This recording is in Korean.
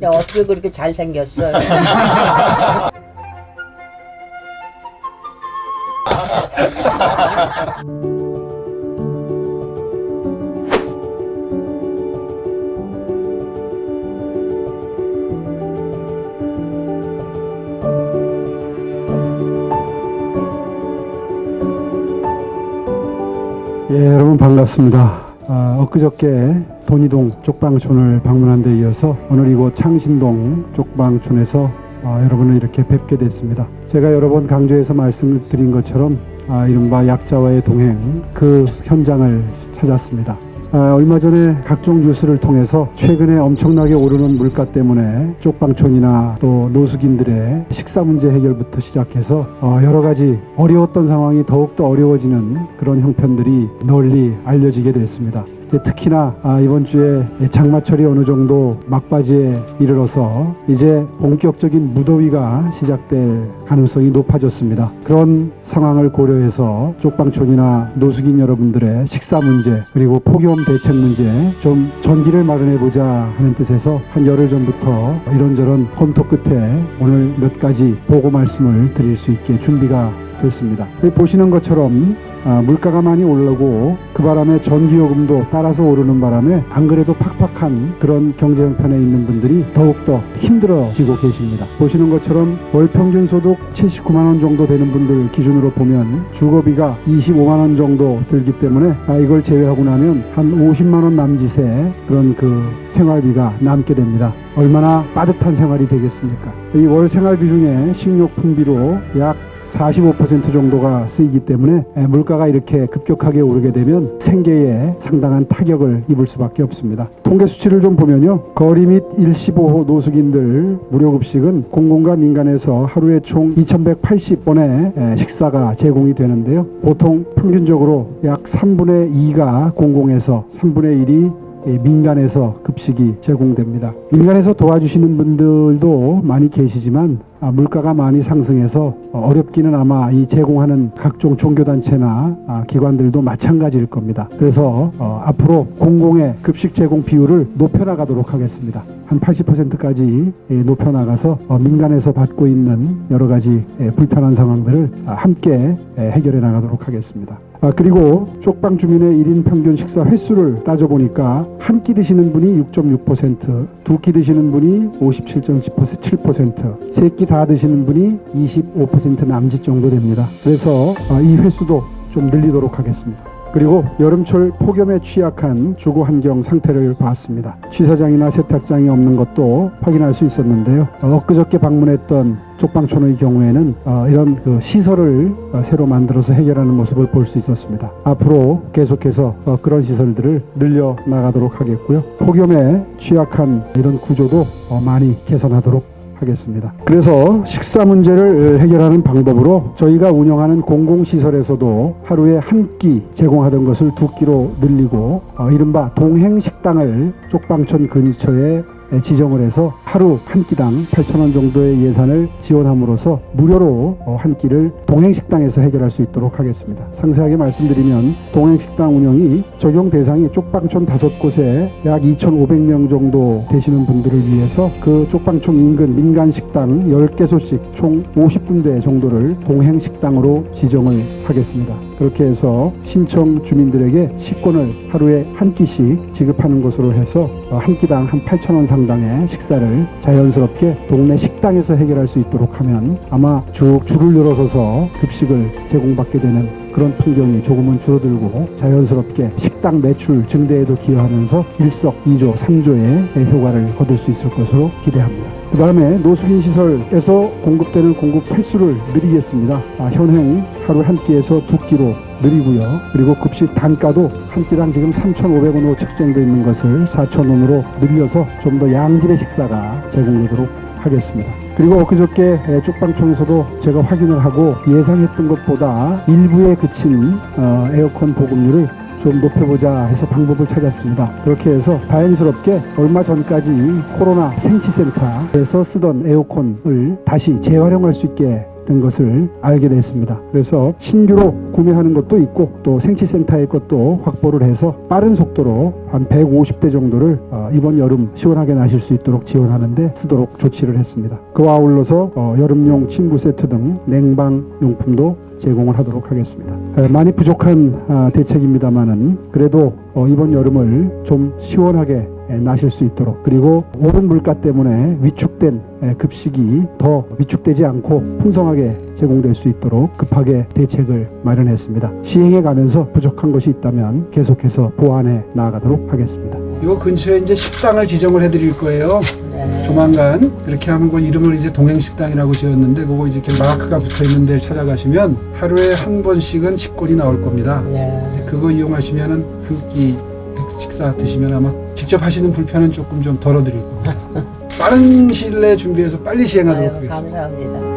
야, 어떻게 그렇게 잘생겼어? 예, 여러분 반갑습니다. 아, 엊그저께 돈이동 쪽방촌을 방문한 데 이어서 오늘 이곳 창신동 쪽방촌에서 아, 여러분을 이렇게 뵙게 됐습니다. 제가 여러 번 강조해서 말씀드린 것처럼 아, 이른바 약자와의 동행 그 현장을 찾았습니다. 아, 얼마 전에 각종 뉴스를 통해서 최근에 엄청나게 오르는 물가 때문에 쪽방촌이나 또 노숙인들의 식사 문제 해결부터 시작해서 어, 여러 가지 어려웠던 상황이 더욱더 어려워지는 그런 형편들이 널리 알려지게 됐습니다. 특히나 아, 이번 주에 장마철이 어느 정도 막바지에 이르러서 이제 본격적인 무더위가 시작될 가능성이 높아졌습니다. 그런 상황을 고려해서 쪽방촌이나 노숙인 여러분들의 식사 문제 그리고 폭염 대책 문제 좀 전기를 마련해 보자 하는 뜻에서 한 열흘 전부터 이런저런 검토 끝에 오늘 몇 가지 보고 말씀을 드릴 수 있게 준비가 됐습니다. 보시는 것처럼 아, 물가가 많이 오르고 그 바람에 전기요금도 따라서 오르는 바람에 안 그래도 팍팍한 그런 경제 형편에 있는 분들이 더욱더 힘들어지고 계십니다. 보시는 것처럼 월 평균 소득 79만 원 정도 되는 분들 기준으로 보면 주거비가 25만 원 정도 들기 때문에 아, 이걸 제외하고 나면 한 50만 원 남짓의 그런 그 생활비가 남게 됩니다. 얼마나 빠듯한 생활이 되겠습니까? 이 월 생활비 중에 식료품비로 약 45% 정도가 쓰이기 때문에 에, 물가가 이렇게 급격하게 오르게 되면 생계에 상당한 타격을 입을 수밖에 없습니다. 통계 수치를 좀 보면요. 거리 및 일시보호 노숙인들 무료급식은 공공과 민간에서 하루에 총 2180번의 식사가 제공이 되는데요. 보통 평균적으로 약 3분의 2가 공공에서 3분의 1이 예, 민간에서 급식이 제공됩니다. 민간에서 도와주시는 분들도 많이 계시지만 아, 물가가 많이 상승해서 어, 어렵기는 아마 이 제공하는 각종 종교단체나 아, 기관들도 마찬가지일 겁니다. 그래서 어, 앞으로 공공의 급식 제공 비율을 높여나가도록 하겠습니다. 한 80%까지 예, 높여나가서 어, 민간에서 받고 있는 여러 가지 예, 불편한 상황들을 아, 함께 예, 해결해 나가도록 하겠습니다. 아, 그리고 쪽방 주민의 1인 평균 식사 횟수를 따져보니까 한 끼 드시는 분이 6.6%, 두 끼 드시는 분이 57.7%, 세 끼 다 드시는 분이 25% 남짓 정도 됩니다. 그래서 아, 이 횟수도 좀 늘리도록 하겠습니다. 그리고 여름철 폭염에 취약한 주거 환경 상태를 봤습니다. 취사장이나 세탁장이 없는 것도 확인할 수 있었는데요. 어, 엊그저께 방문했던 쪽방촌의 경우에는 어, 이런 그 시설을 어, 새로 만들어서 해결하는 모습을 볼 수 있었습니다. 앞으로 계속해서 어, 그런 시설들을 늘려 나가도록 하겠고요. 폭염에 취약한 이런 구조도 어, 많이 개선하도록 하겠습니다. 그래서 식사 문제를 해결하는 방법으로 저희가 운영하는 공공시설에서도 하루에 한 끼 제공하던 것을 두 끼로 늘리고 어, 이른바 동행식당을 쪽방촌 근처에 지정을 해서 하루 한 끼당 8,000원 정도의 예산을 지원함으로써 무료로 어, 한 끼를 동행식당에서 해결할 수 있도록 하겠습니다. 상세하게 말씀드리면 동행식당 운영이 적용 대상이 쪽방촌 다섯 곳에 약 2,500명 정도 되시는 분들을 위해서 그 쪽방촌 인근 민간식당 10개소씩 총 50군데 정도를 동행식당으로 지정을 하겠습니다. 그렇게 해서 신청 주민들에게 식권을 하루에 한 끼씩 지급하는 것으로 해서 어, 한 끼당 한 8,000원 상당의 식사를 자연스럽게 동네 식당에서 해결할 수 있도록 하면 아마 쭉 줄을 늘어서서 급식을 제공받게 되는 그런 풍경이 조금은 줄어들고 자연스럽게 식당 매출 증대에도 기여하면서 일석이조 삼조의 효과를 거둘 수 있을 것으로 기대합니다. 그 다음에 노숙인 시설에서 공급되는 공급 횟수를 늘리겠습니다. 아, 현행 하루 한 끼에서 두 끼로 늘리고요. 그리고 급식 단가도 한 끼당 지금 3,500원으로 책정되어 있는 것을 4,000원으로 늘려서 좀 더 양질의 식사가 제공되도록 하겠습니다. 그리고 엊그저께 에, 쪽방촌에서도 제가 확인을 하고 예상했던 것보다 일부에 그친 어, 에어컨 보급률을 좀 높여보자 해서 방법을 찾았습니다. 그렇게 해서 다행스럽게 얼마 전까지 코로나 생치센터에서 쓰던 에어컨을 다시 재활용할 수 있게 된 것을 알게 됐습니다. 그래서 신규로 구매하는 것도 있고 또 생치센터의 것도 확보를 해서 빠른 속도로 한 150대 정도를 어, 이번 여름 시원하게 나실 수 있도록 지원하는데 쓰도록 조치를 했습니다. 그와 아울러서 어, 여름용 침구 세트 등 냉방 용품도 제공을 하도록 하겠습니다. 에, 많이 부족한 아, 대책입니다만은 그래도 어, 이번 여름을 좀 시원하게 에, 나실 수 있도록 그리고 오른 물가 때문에 위축된 에, 급식이 더 위축되지 않고 풍성하게 제공될 수 있도록 급하게 대책을 마련했습니다. 시행해 가면서 부족한 것이 있다면 계속해서 보완해 나아가도록 하겠습니다. 요 근처에 이제 식당을 지정을 해드릴 거예요. 네. 조만간 그렇게 하면 그 이름을 이제 동행식당이라고 지었는데 그거 이제 이렇게 마크가 붙어 있는 데를 찾아가시면 하루에 한 번씩은 식권이 나올 겁니다. 네. 그거 이용하시면은 한 끼 식사 드시면 아마 직접 하시는 불편은 조금 좀 덜어드리고 빠른 시일 내에 준비해서 빨리 시행하도록 아유, 하겠습니다. 감사합니다.